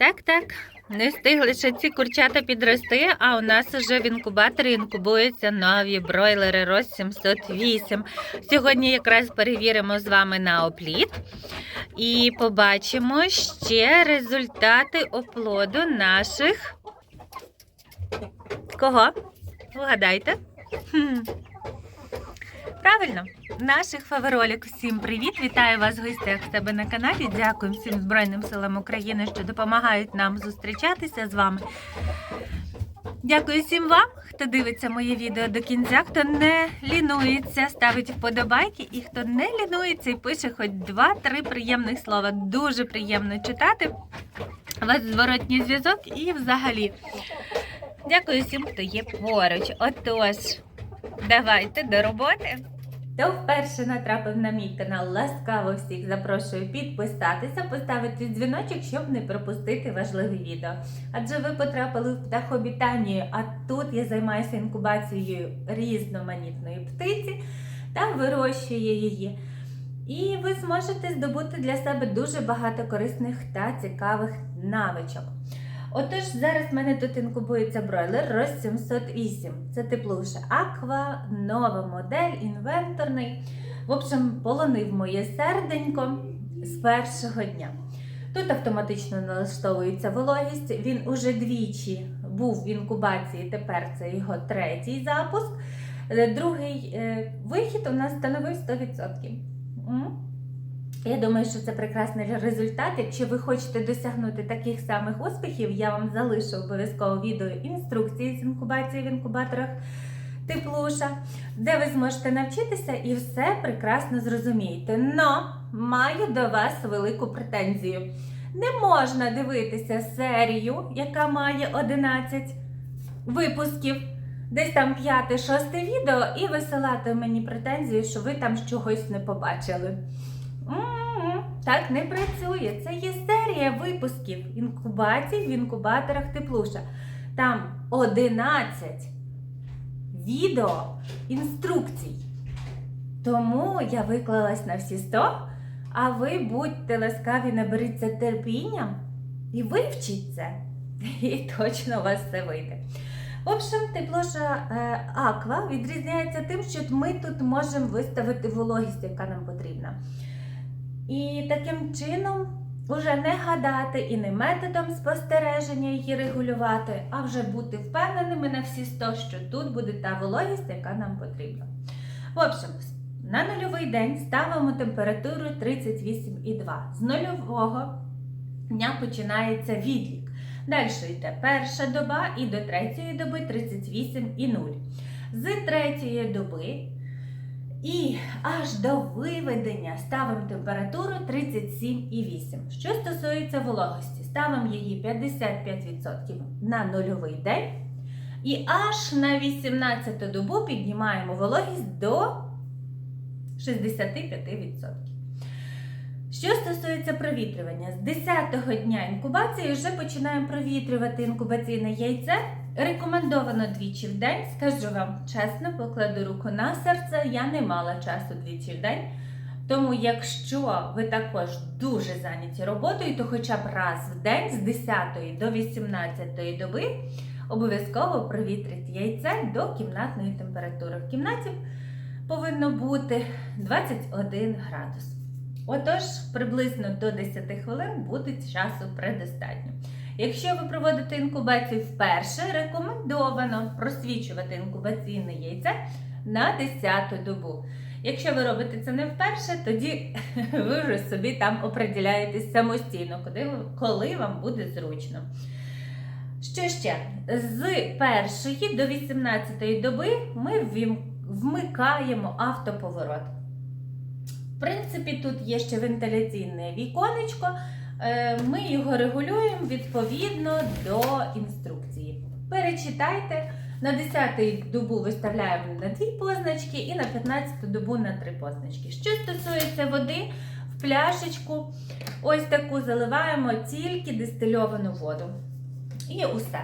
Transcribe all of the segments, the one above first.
Так, так. Не встигли ще ці курчата підрости, а у нас вже в інкубаторі інкубуються нові бройлери Рос 708. Сьогодні якраз перевіримо з вами на опліт і побачимо ще результати оплоду наших. Кого? Вгадайте. Хм. Правильно, наших фаверолік. Всім привіт! Вітаю вас в гостях в себе на каналі. Дякую всім Збройним силам України, що допомагають нам зустрічатися з вами. Дякую всім вам, хто дивиться моє відео до кінця, хто не лінується, ставить вподобайки і хто не лінується і пише хоч два-три приємних слова. Дуже приємно читати. У вас зворотній зв'язок і взагалі. Дякую всім, хто є поруч. Отож, давайте до роботи. Хто вперше натрапив на мій канал, ласкаво всіх запрошую підписатися, поставити дзвіночок, щоб не пропустити важливі відео. Адже ви потрапили в птахообітанію, а тут я займаюся інкубацією різноманітної птиці та вирощую її. І ви зможете здобути для себе дуже багато корисних та цікавих навичок. Отож, зараз в мене тут інкубується бройлер Рос 708. Це теплуша Аква, нова модель, інвенторний. В общем, полонив моє серденько з першого дня. Тут автоматично налаштовується вологість. Він уже двічі був в інкубації, тепер це його третій запуск. Е, Другий е, вихід у нас становив 100%. Я думаю, що це прекрасний результат. Якщо ви хочете досягнути таких самих успіхів, я вам залишу обов'язково відео інструкції з інкубації в інкубаторах Теплуша, де ви зможете навчитися і все прекрасно зрозумієте. Но маю до вас велику претензію. Не можна дивитися серію, яка має 11 випусків, десь там 5-6 відео, і висилати мені претензію, що ви там чогось не побачили. Так не працює. Це є серія випусків інкубацій в інкубаторах Теплуша. Там 11 відео інструкцій. Тому я виклалась на всі 100, а ви будьте ласкаві, наберіться терпіння і вивчіть це. І точно у вас все вийде. В общем, теплоша е, Аква відрізняється тим, що ми тут можемо виставити вологість, яка нам потрібна. І таким чином уже не гадати і не методом спостереження її регулювати, а вже бути впевненими на всі 100, що тут буде та вологість, яка нам потрібна. В общем, на нульовий день ставимо температуру 38,2. З нульового дня починається відлік. Далі йде перша доба і до третьої доби 38,0. З третьої доби і аж до виведення ставимо температуру 37,8. Що стосується вологості, ставимо її 55% на нульовий день. І аж на 18 добу піднімаємо вологість до 65%. Що стосується провітрювання, з 10-го дня інкубації вже починаємо провітрювати інкубаційне яйце. Рекомендовано двічі в день. Скажу вам чесно, покладу руку на серце, я не мала часу двічі в день. Тому, якщо ви також дуже зайняті роботою, то хоча б раз в день з 10 до 18 доби обов'язково провітрити яйце до кімнатної температури. В кімнаті повинно бути 21 градус. Отож, приблизно до 10 хвилин буде часу предостатньо. Якщо ви проводите інкубацію вперше, рекомендовано просвічувати інкубаційне яйце на 10 добу. Якщо ви робите це не вперше, тоді ви вже собі там оприділяєтесь самостійно, коли вам буде зручно. Що ще? З першої до 18 доби ми вмикаємо автоповорот. В принципі, тут є ще вентиляційне віконечко. Е, Ми його регулюємо відповідно до інструкції. Перечитайте. На 10 добу виставляємо на 2 позначки і на 15 добу на 3 позначки. Що стосується води, в пляшечку ось таку заливаємо тільки дистильовану воду. І усе.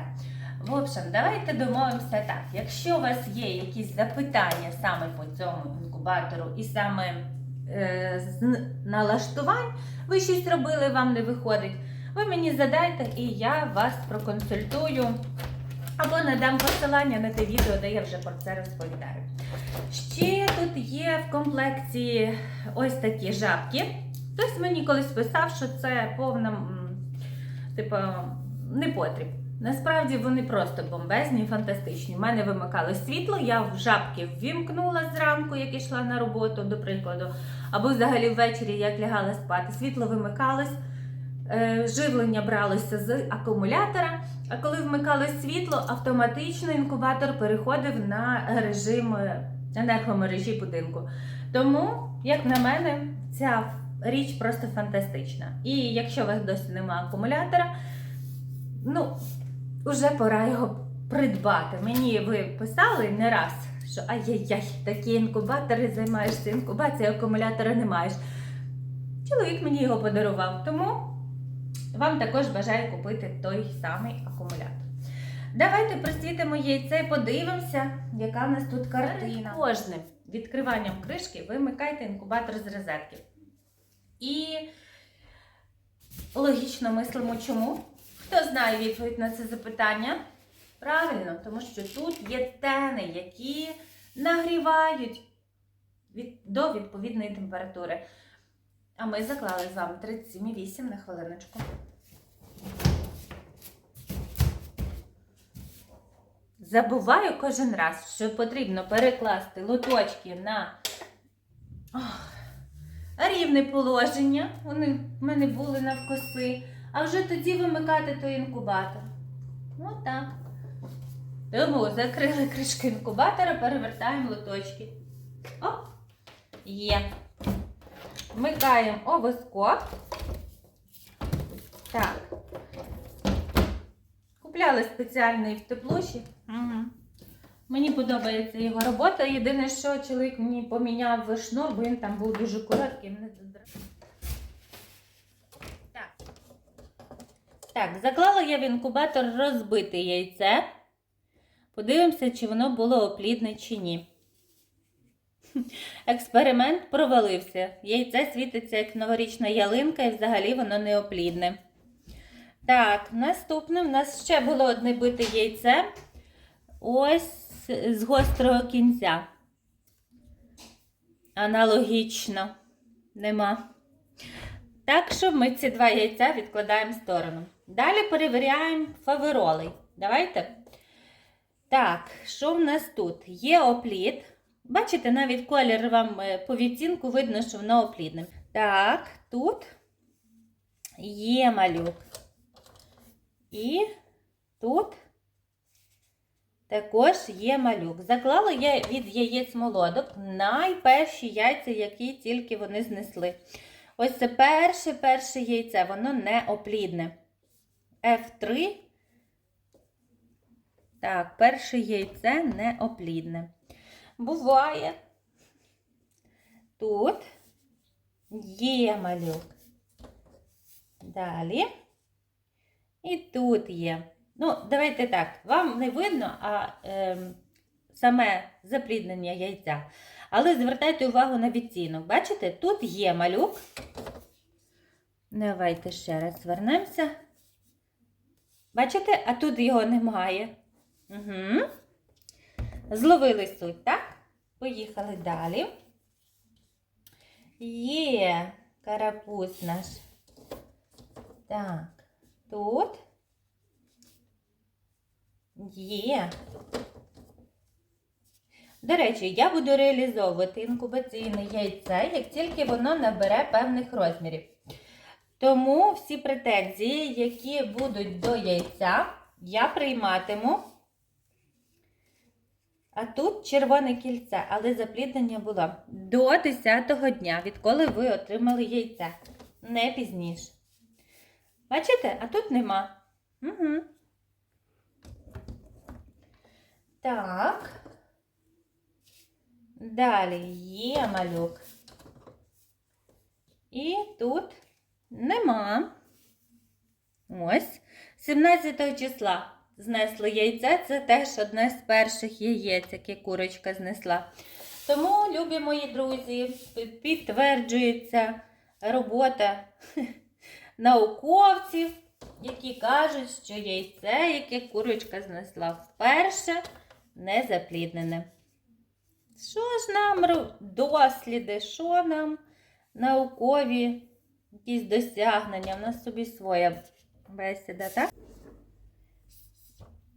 В общем, давайте домовимося так. Якщо у вас є якісь запитання саме по цьому інкубатору і саме налаштувань, ви щось робили, вам не виходить, ви мені задайте і я вас проконсультую. Або надам посилання на те відео, де я вже про це розповідаю. Ще тут є в комплекті ось такі жабки. Хтось мені колись писав, що це повна, типу, непотріб. Насправді вони просто бомбезні, і фантастичні. У мене вимикало світло, я в жабки ввімкнула зранку, як йшла на роботу, до прикладу, або взагалі ввечері, як лягала спати. Світло вимикалось, е, живлення бралося з акумулятора. А коли вмикалось світло, автоматично інкубатор переходив на режим е, енергомережі будинку. Тому, як на мене, ця річ просто фантастична. І якщо у вас досі немає акумулятора, ну, вже пора його придбати. Мені ви писали не раз, що ай-яй-яй, такі інкубатори займаєшся інкубацією, акумулятора не маєш. Чоловік мені його подарував, тому вам також бажаю купити той самий акумулятор. Давайте просвітимо яйце і подивимося, яка в нас тут картина. Кожним відкриванням кришки вимикайте інкубатор з розетки. І логічно мислимо, чому? Хто знає відповідь на це запитання? Правильно, тому що тут є тени, які нагрівають до відповідної температури. А ми заклали з вами 37,8 на хвилиночку. Забуваю кожен раз, що потрібно перекласти лоточки на ох, рівне положення. Вони в мене були навкоси. А вже тоді вимикати той інкубатор. Отак. Тому закрили кришку інкубатора, перевертаємо лоточки. Оп! Є. Вмикаємо овоскоп. Так. Купляли спеціальний в теплуші. Угу. Мені подобається його робота. Єдине, що чоловік мені поміняв шнур, бо він там був дуже короткий. Мене задра- Так. Так, заклала я в інкубатор розбите яйце. Подивимося, чи воно було оплідне чи ні. Експеримент провалився. Яйце світиться як новорічна ялинка, і взагалі воно не оплідне. Так, наступне в нас ще було одне бите яйце. Ось з гострого кінця. Аналогічно нема. Так що ми ці два яйця відкладаємо в сторону. Далі перевіряємо фавероли. Давайте. Так, що в нас тут? Є опліт. Бачите, навіть колір вам е, по відцінку видно, що воно оплідне. Так, тут є малюк. І тут також є малюк. Заклала я від яєць молодок найперші яйця, які тільки вони знесли. Ось це перше перше яйце, воно не оплідне. F3. Так, перше яйце не оплідне. Буває. Тут є малюк. Далі. І тут є. Ну, давайте так, вам не видно, а е, саме запліднення яйця. Але звертайте увагу на відтінок. Бачите, тут є малюк. Давайте ще раз звернемося. Бачите, а тут його немає. Угу. Зловили суть, так? Поїхали далі. Є карапуз наш. Так, тут є. До речі, я буду реалізовувати інкубаційне яйце, як тільки воно набере певних розмірів. Тому всі претензії, які будуть до яйця, я прийматиму. А тут червоне кільце, але запліднення було до 10-го дня, відколи ви отримали яйце. Не пізніше. Бачите? А тут нема. Угу. Так. Далі є малюк. І тут нема. Ось. 17 числа знесли яйце. Це теж одне з перших яєць, яке курочка знесла. Тому, любі мої друзі, підтверджується робота науковців, які кажуть, що яйце, яке курочка знесла вперше, не запліднене. Що ж нам досліди, що нам наукові якісь досягнення? В нас собі своя бесіда, так?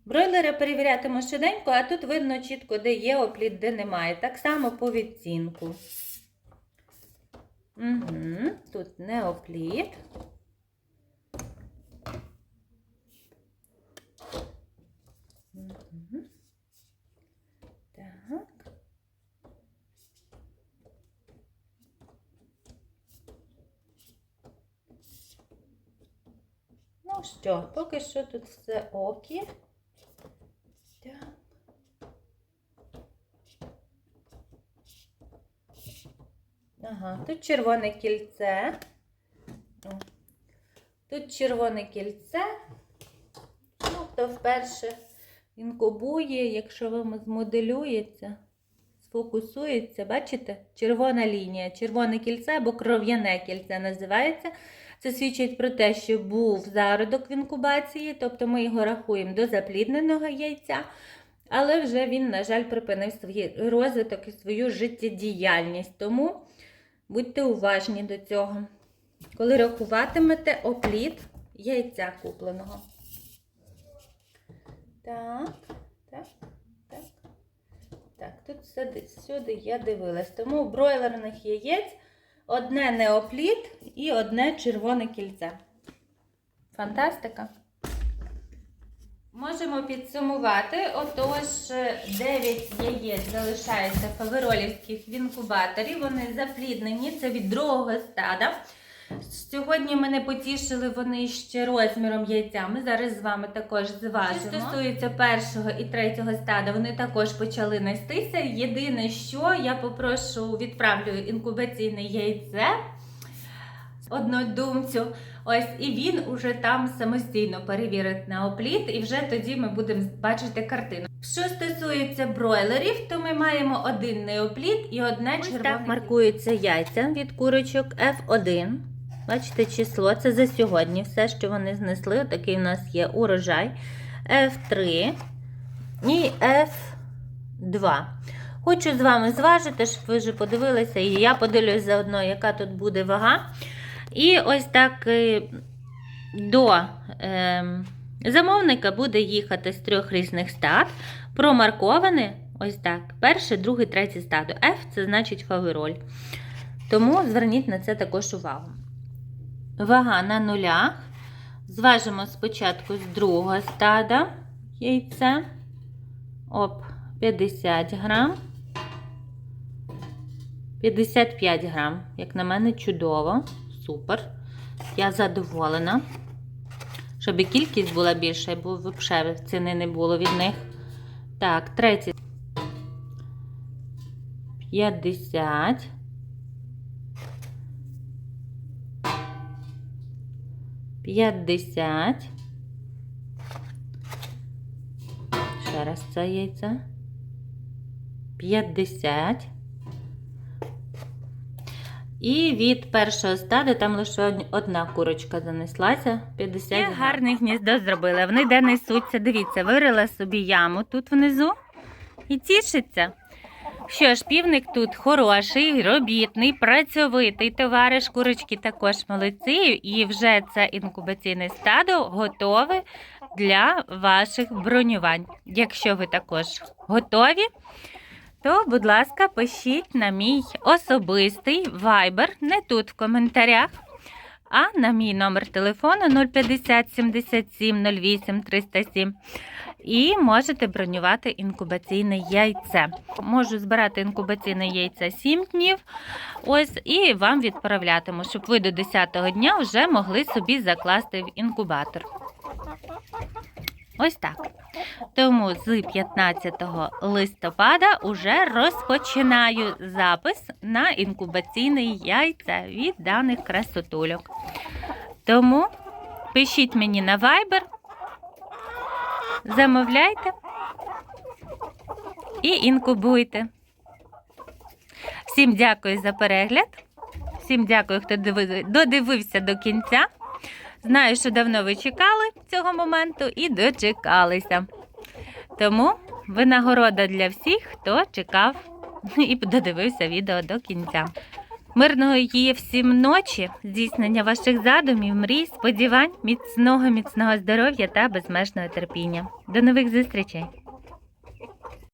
Бройлери перевірятиму щоденько, а тут видно чітко, де є оплід, де немає. Так само по відцінку. Угу. Тут не оплід. Угу. Так. Ну що, поки що тут все окі. Так. Ага, тут червоне кільце. О. Тут червоне кільце. Ну, хто вперше інкубує, якщо вам змоделюється, сфокусується, бачите? Червона лінія, червоне кільце або кров'яне кільце називається. Це свідчить про те, що був зародок в інкубації, тобто ми його рахуємо до заплідненого яйця, але вже він, на жаль, припинив свій розвиток і свою життєдіяльність. Тому будьте уважні до цього, коли рахуватимете оплід яйця купленого. Так, так, так. Так, тут десь сюди я дивилась. Тому бройлерних яєць одне неоплід і одне червоне кільце. Фантастика. Можемо підсумувати. Отож, 9 яєць залишається фаверолівських в інкубаторі. Вони запліднені, це від другого стада. Сьогодні мене потішили вони ще розміром яйця. Ми зараз з вами також зважимо. Що стосується першого і третього стада, вони також почали нестися. Єдине, що я попрошу відправлю інкубаційне яйце однодумцю. Ось і він уже там самостійно перевірить на опліт, і вже тоді ми будемо бачити картину. Що стосується бройлерів, то ми маємо один неопліт і одне червоне. Так маркуються яйця від курочок F1. Бачите число, це за сьогодні. Все, що вони знесли. Такий у нас є урожай F3 і F2. Хочу з вами зважити, щоб ви вже подивилися, і я подивлюсь заодно, яка тут буде вага. І ось так е, до е, замовника буде їхати з трьох різних стад. Промарковане ось так. Перше, друге, третє стадо. F це значить фавероль. Тому зверніть на це також увагу. Вага на нулях. Зважимо спочатку з другого стада яйце. Оп, 50 грам. 55 грам. Як на мене, чудово. Супер. Я задоволена. Щоб і кількість була більша, бо взагалі ціни не було від них. Так, третє. 50. П'ятдесят. Ще раз це яйце. П'ятдесят. І від першого стаду там лише одна курочка занеслася. 50 Я гарне гніздо зробила. Вони де несуться. Дивіться, вирила собі яму тут внизу і тішиться. Що ж, півник тут хороший, робітний, працьовитий товариш. Курочки також молодці, і вже це інкубаційне стадо готове для ваших бронювань. Якщо ви також готові, то, будь ласка, пишіть на мій особистий вайбер, не тут в коментарях, а на мій номер телефону 050 77 08 307. І можете бронювати інкубаційне яйце. Можу збирати інкубаційне яйце 7 днів. Ось, і вам відправлятиму, щоб ви до 10-го дня вже могли собі закласти в інкубатор. Ось так. Тому з 15 листопада уже розпочинаю запис на інкубаційне яйце від даних красотульок. Тому пишіть мені на Viber, замовляйте і інкубуйте. Всім дякую за перегляд. Всім дякую, хто додивився до кінця. Знаю, що давно ви чекали цього моменту і дочекалися. Тому винагорода для всіх, хто чекав і додивився відео до кінця. Мирного її всім ночі, здійснення ваших задумів, мрій, сподівань, міцного, міцного здоров'я та безмежного терпіння. До нових зустрічей!